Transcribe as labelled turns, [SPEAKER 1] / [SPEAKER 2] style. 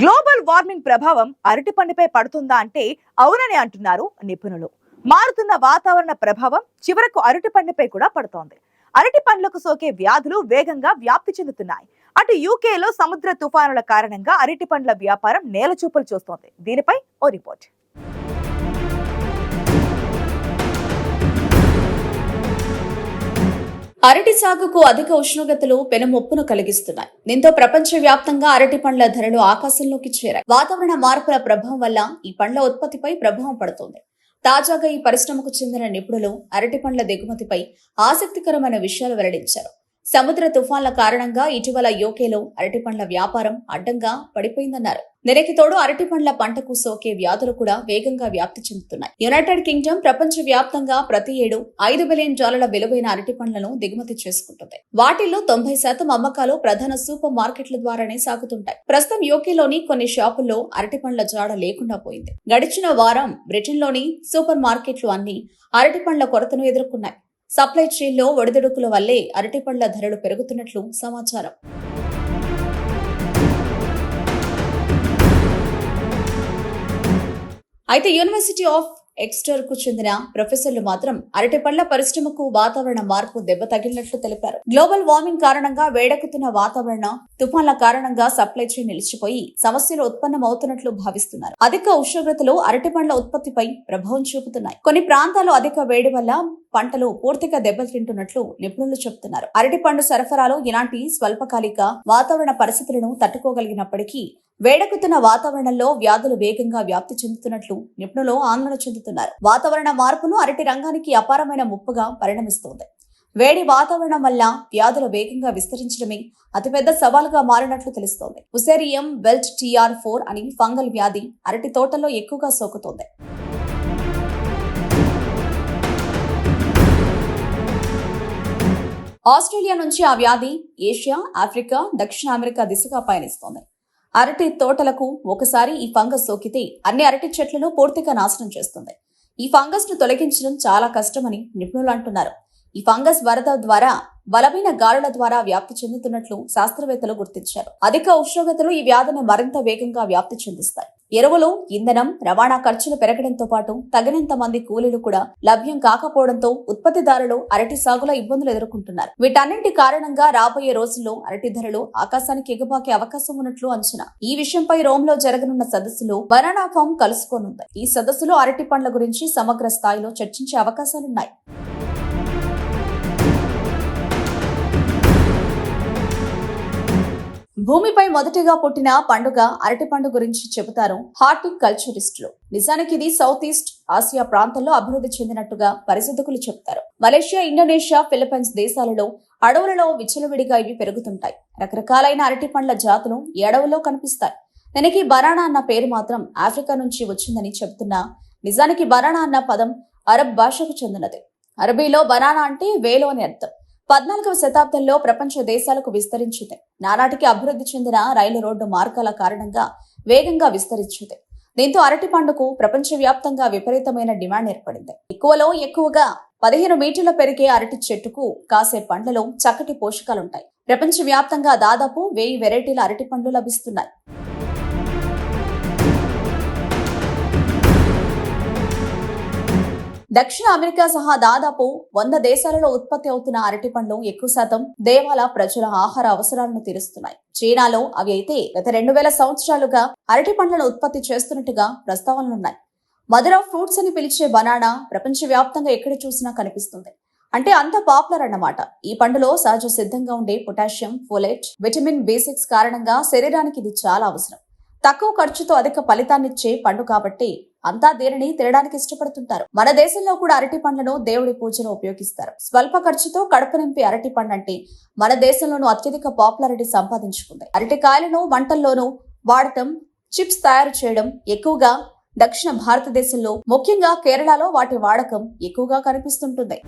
[SPEAKER 1] Global warming ప్రభావం అరటి పండుపై పడుతుందా అంటే అవునని అంటున్నారు నిపుణులు. మారుతున్న వాతావరణ ప్రభావం చివరకు అరటి పండుపై కూడా పడుతోంది. అరటి పండ్లకు సోకే వ్యాధులు వేగంగా వ్యాప్తి చెందుతున్నాయి. అటు యూకేలో సముద్ర తుఫానుల కారణంగా అరటి పండ్ల వ్యాపారం నేలచూపులు చూస్తోంది. దీనిపై ఓ రిపోర్ట్.
[SPEAKER 2] అరటి సాగుకు అధిక ఉష్ణోగ్రతలు పెనుముప్పును కలిగిస్తున్నాయి. దీంతో ప్రపంచ వ్యాప్తంగా అరటి పండ్ల ధరలు ఆకాశంలోకి చేరాయి. వాతావరణ మార్పుల ప్రభావం వల్ల ఈ పండ్ల ఉత్పత్తిపై ప్రభావం పడుతోంది. తాజాగా ఈ పరిశ్రమకు చెందిన నిపుణులు అరటి పండ్ల దిగుమతిపై ఆసక్తికరమైన విషయాలు వెల్లడించారు. సముద్ర తుఫాన్ల కారణంగా ఇటీవల యూకేలో అరటి పండ్ల వ్యాపారం అడ్డంగా పడిపోయిందన్నారు. నెలకి తోడు అరటి పండ్ల పంటకు సోకే వ్యాధులు కూడా వేగంగా వ్యాప్తి చెందుతున్నాయి. యునైటెడ్ కింగ్డమ్ ప్రపంచ వ్యాప్తంగా ప్రతి ఏడు ఐదు బిలియన్ డాలర్ల విలువైన అరటి పండ్లను దిగుమతి చేసుకుంటుంది. వాటిల్లో తొంభై శాతం అమ్మకాలు ప్రధాన సూపర్ మార్కెట్ల ద్వారానే సాగుతుంటాయి. ప్రస్తుతం యూకేలోని కొన్ని షాపుల్లో అరటి పండ్ల జాడ లేకుండా పోయింది. గడిచిన వారం బ్రిటన్లోని సూపర్ మార్కెట్లు అన్ని అరటి పండ్ల కొరతను ఎదుర్కొన్నాయి. సప్లై చైన్లో ఒడిదుడుకుల వల్లే అరటిపండ్ల ధరలు పెరుగుతున్నట్లు సమాచారం. అయితే యూనివర్సిటీ ఆఫ్ ఎక్స్టర్కు చెందిన ప్రొఫెసర్లు మాత్రం అరటిపండ్ల పరిశ్రమకు వాతావరణ మార్పు దెబ్బ తగిలినట్లు తెలిపారు. గ్లోబల్ వార్మింగ్ కారణంగా వేడెక్కుతున్న వాతావరణ తుఫాన్ల కారణంగా సప్లై చైన్ నిలిచిపోయి సమస్యలు ఉత్పన్నమవుతున్నట్లు భావిస్తున్నారు. అధిక ఉష్ణోగ్రతలు అరటిపండ్ల ఉత్పత్తిపై ప్రభావం చూపుతున్నాయి. కొన్ని ప్రాంతాలు అధిక వేడి వల్ల పంటలు పూర్తిగా దెబ్బతింటున్నట్లు నిపుణులు చెబుతున్నారు. అరటి పండు సరఫరాలో ఇలాంటి స్వల్పకాలిక వాతావరణ పరిస్థితులను తట్టుకోగలిగినప్పటికీ వేడెక్కుతున్న వాతావరణంలో వ్యాధులు వేగంగా వ్యాప్తి చెందుతున్నట్లు నిపుణులు ఆందోళన చెందుతున్నారు. వాతావరణ మార్పును అరటి రంగానికి అపారమైన ముప్పుగా పరిణమిస్తోంది. వేడి వాతావరణం వల్ల వ్యాధులు వేగంగా విస్తరించడమే అతిపెద్ద సవాలుగా మారినట్లు తెలుస్తోంది. ఉసేరియం వెల్ట్ టీఆర్ ఫోర్ అని ఫంగల్ వ్యాధి అరటి తోటల్లో ఎక్కువగా సోకుతోంది. ఆస్ట్రేలియా నుంచి ఆ వ్యాధి ఏషియా ఆఫ్రికా దక్షిణ అమెరికా దిశగా పయనిస్తోంది. అరటి తోటలకు ఒకసారి ఈ ఫంగస్ సోకితే అన్ని అరటి చెట్లను పూర్తిగా నాశనం చేస్తుంది. ఈ ఫంగస్ను తొలగించడం చాలా కష్టమని నిపుణులు అంటున్నారు. ఈ ఫంగస్ వరద ద్వారా బలమైన గాలుల ద్వారా వ్యాప్తి చెందుతున్నట్లు శాస్త్రవేత్తలు గుర్తించారు. అధిక ఉష్ణోగ్రతలు ఈ వ్యాధిని మరింత వేగంగా వ్యాప్తి చెందిస్తాయి. ఎరువులు ఇంధనం రవాణా ఖర్చులు పెరగడంతో పాటు తగినంత మంది కూలీలు కూడా లభ్యం కాకపోవడంతో ఉత్పత్తిదారులు అరటి సాగులో ఇబ్బందులు ఎదుర్కొంటున్నారు. వీటన్నింటి కారణంగా రాబోయే రోజుల్లో అరటి ధరలు ఆకాశానికి ఎగబాకే అవకాశం ఉన్నట్లు అంచనా. ఈ విషయంపై రోమ్లో జరగనున్న సదస్సులో బనానా ఫామ్ కలుసుకోనుంది. ఈ సదస్సులో అరటి పండ్ల గురించి సమగ్ర స్థాయిలో చర్చించే అవకాశాలున్నాయి. భూమిపై మొదటిగా పుట్టిన పండుగ అరటిపండు గురించి చెబుతారు హార్టికల్చరిస్టులు నిజానికి ఇది సౌత్ ఈస్ట్ ఆసియా ప్రాంతంలో అభివృద్ధి చెందినట్టుగా పరిశోధకులు చెబుతారు. మలేషియా ఇండోనేషియా ఫిలిప్పైన్స్ దేశాలలో అడవులలో విచ్చలవిడిగా ఇవి పెరుగుతుంటాయి. రకరకాలైన అరటి పండ్ల జాతులు ఈ అడవుల్లో కనిపిస్తాయి. దీనికి బనానా అన్న పేరు మాత్రం ఆఫ్రికా నుంచి వచ్చిందని చెబుతున్నా నిజానికి బనానా అన్న పదం అరబ్ భాషకు చెందినది. అరబీలో బనానా అంటే వేలు అని అర్థం. పద్నాలుగవ శతాబ్దంలో ప్రపంచ దేశాలకు విస్తరించింది. నానాటికి అభివృద్ధి చెందిన రైలు రోడ్డు మార్గాల కారణంగా వేగంగా విస్తరించింది. దీంతో అరటి పండుకు ప్రపంచవ్యాప్తంగా విపరీతమైన డిమాండ్ ఏర్పడింది. ఎక్కువలో ఎక్కువగా పదిహేను మీటర్ల పెరిగే అరటి చెట్టుకు కాసే పండ్లలో చక్కటి పోషకాలుంటాయి. ప్రపంచవ్యాప్తంగా దాదాపు వెయ్యి వెరైటీల అరటి పండ్లు లభిస్తున్నాయి. దక్షిణ అమెరికా సహా దాదాపు వంద దేశాలలో ఉత్పత్తి అవుతున్న అరటి పండ్లు ఎక్కువ శాతం దేవాల ప్రజల ఆహార అవసరాలను తీరుస్తున్నాయి. చైనాలో అవి అయితే గత రెండు వేల సంవత్సరాలుగా అరటి పండ్లను ఉత్పత్తి చేస్తున్నట్టుగా ప్రస్తావనలున్నాయి మదర్ ఆఫ్ ఫ్రూట్స్ అని పిలిచే బనానా ప్రపంచవ్యాప్తంగా ఎక్కడ చూసినా కనిపిస్తుంది. అంటే అంత పాపులర్ అన్నమాట. ఈ పండులో సహజ సిద్ధంగా ఉండే potassium folate vitamin B six కారణంగా శరీరానికి ఇది చాలా అవసరం. తక్కువ ఖర్చుతో అధిక ఫలితాన్నిచ్చే పండు కాబట్టి అంతా దీనిని తినడానికి ఇష్టపడుతుంటారు. మన దేశంలో కూడా అరటి పండ్లను దేవుడి పూజను ఉపయోగిస్తారు. స్వల్ప ఖర్చుతో కడుపు నింపి అరటి పండు అంటే మన దేశంలోనూ అత్యధిక పాపులారిటీ సంపాదించుకుంది. అరటి కాయలను వంటల్లోనూ వాడటం చిప్స్ తయారు చేయడం ఎక్కువగా దక్షిణ భారతదేశంలో ముఖ్యంగా కేరళలో వాటి వాడకం ఎక్కువగా కనిపిస్తుంటుంది.